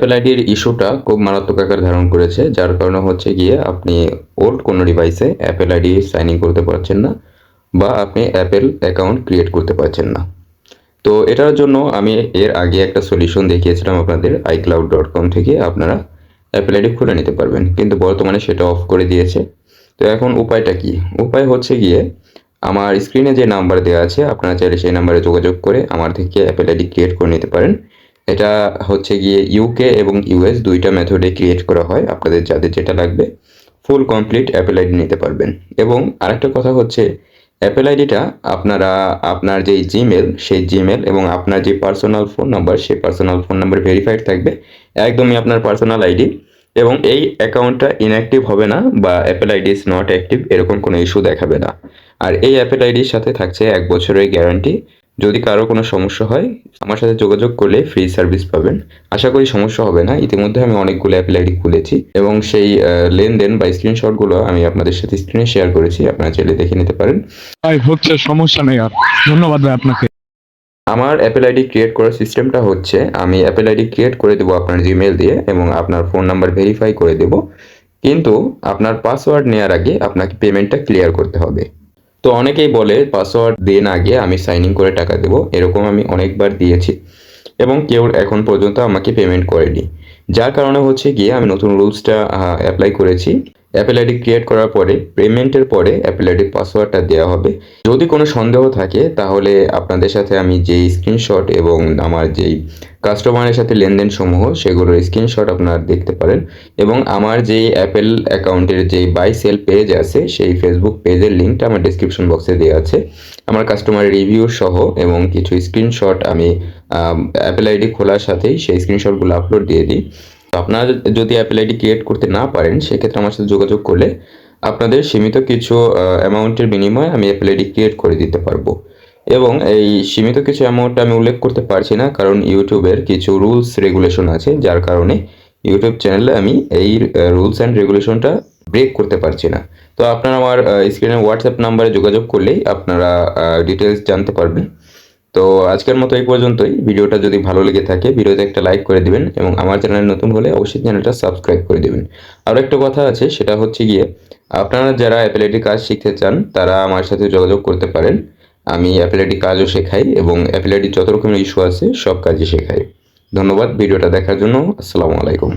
Apple আইডির ইস্যুটা খুব মারাত্মক আকার ধারণ করেছে, যার কারণে হচ্ছে গিয়ে আপনি ওল্ড কোনো ডিভাইসে অ্যাপেল আইডি সাইন ইন করতে পারছেন না বা আপনি অ্যাপেল অ্যাকাউন্ট ক্রিয়েট করতে পারছেন না। তো এটার জন্য আমি এর আগে একটা সলিউশন দেখিয়েছিলাম আপনাদের আইক্লাউড ডট কম থেকে, আপনারা অ্যাপেল আইডি খুলে নিতে পারবেন, কিন্তু বর্তমানে সেটা অফ করে দিয়েছে। তো এখন উপায়টা কি? উপায় হচ্ছে গিয়ে আমার স্ক্রিনে যে নাম্বার দেওয়া আছে, আপনারা চাইলে সেই নাম্বারে যোগাযোগ করে আমার থেকে অ্যাপেল আইডি ক্রিয়েট করে নিতে পারেন। এটা হচ্ছে গিয়ে ইউকে এবং ইউএস দুইটা মেথডে ক্রিয়েট করা হয়। আপনাদের যাদের যেটা লাগবে ফুল কমপ্লিট অ্যাপেল আইডি নিতে পারবেন। এবং আরেকটা কথা হচ্ছে অ্যাপেল আইডিটা আপনারা, আপনার যে জিমেল সেই জিমেল এবং আপনার যে পার্সোনাল ফোন নাম্বার সেই পার্সোনাল ফোন নাম্বার ভেরিফাইড থাকবে। একদমই আপনার পার্সোনাল আইডি এবং এই অ্যাকাউন্টটা ইনঅ্যাক্টিভ হবে না বা Apple ID is not active এরকম কোনো ইস্যু দেখাবে না। আর এই অ্যাপেল আইডির সাথে থাকছে এক বছরের গ্যারান্টি যদি কারও কোনো সমস্যা হয় আমার সাথে যোগাযোগ করলে ফ্রি সার্ভিস পাবেন। আশা করি সমস্যা হবে না। ইতিমধ্যে আমি অনেকগুলো অ্যাপেল আইডি খুলেছি এবং সেই লেনদেন বা স্ক্রিনশটগুলো আমি আপনাদের সাথে স্ক্রিনে শেয়ার করেছি। আপনারা চাইলে দেখে নিতে পারেন। ভাই হচ্ছে সমস্যা নেই আর। ধন্যবাদ ভাই আপনাকে। আমার অ্যাপেল আইডি ক্রিয়েট করার সিস্টেমটা হচ্ছে আমি অ্যাপেল আইডি ক্রিয়েট করে দেবো আপনার জিমেল দিয়ে এবং আপনার ফোন নাম্বার ভেরিফাই করে দেবো। কিন্তু আপনার পাসওয়ার্ড নেওয়ার আগে আপনাকে পেমেন্টটা ক্লিয়ার করতে হবে। তো অনেকেই বলে পাসওয়ার্ড দেন আগে, আমি সাইনিং ইন করে টাকা দেবো। এরকম আমি অনেকবার দিয়েছি। এবং কেউ এখন পর্যন্ত আমাকে পেমেন্ট করেনি। যার কারণে হচ্ছে গিয়ে আমি নতুন রুলসটা অ্যাপ্লাই করেছি। অ্যাপেল আইডি ক্রিয়েট করার পরে পেমেন্টের পরে অ্যাপেল আইডি পাসওয়ার্ডটা দেওয়া হবে। যদি কোনো সন্দেহ থাকে, তাহলে আপনাদের সাথে আমি যেই স্ক্রিনশট এবং আমার যেই কাস্টমারের সাথে লেনদেন সমূহ সেগুলোর স্ক্রিনশট আপনারা দেখতে পারেন। এবং আমার যেই অ্যাপেল অ্যাকাউন্টের যেই বাই সেল পেজ আছে, সেই ফেসবুক পেজের লিঙ্কটা আমার ডিসক্রিপশন বক্সে দেওয়া আছে। আমার কাস্টমারের রিভিউ সহ এবং কিছু স্ক্রিনশট আমি অ্যাপেল আইডি খোলার সাথেই সেই স্ক্রিনশটগুলো আপলোড দিয়ে দিই। আপনারা যদি অ্যাপেল আইডি ক্রিয়েট করতে না পারেন, সেক্ষেত্রে আমার সাথে যোগাযোগ করলে আপনাদের সীমিত কিছু অ্যামাউন্টের বিনিময়ে আমি অ্যাপেল আইডি ক্রিয়েট করে দিতে পারব। এবং এই সীমিত কিছু অ্যামাউন্ট আমি উল্লেখ করতে পারছি না, কারণ ইউটিউবের কিছু রুলস রেগুলেশন আছে, যার কারণে ইউটিউব চ্যানেলে আমি এই রুলস অ্যান্ড রেগুলেশনটা ব্রেক করতে পারছি না। তো আপনারা আমার স্ক্রিনে হোয়াটসঅ্যাপ নাম্বারে যোগাযোগ করলেই আপনারা ডিটেলস জানতে পারবেন। তো আজকের মতো এই পর্যন্তই। ভিডিওটা যদি ভালো লেগে থাকে, ভিডিওতে একটা লাইক করে দিবেন এবং আমার চ্যানেল নতুন হলে অবশ্যই চ্যানেলটা সাবস্ক্রাইব করে দিবেন। আর একটা কথা আছে, সেটা হচ্ছে গিয়ে, আপনারা যারা অ্যাপেলেটি কাজ শিখতে চান, তারা আমার সাথে যোগাযোগ করতে পারেন। আমি অ্যাপেলেটি কাজও শেখাই এবং অ্যাপেলেটির যত রকমের ইস্যু আছে, সব কাজই শেখাই। ধন্যবাদ ভিডিওটা দেখার জন্য। আসসালামু আলাইকুম।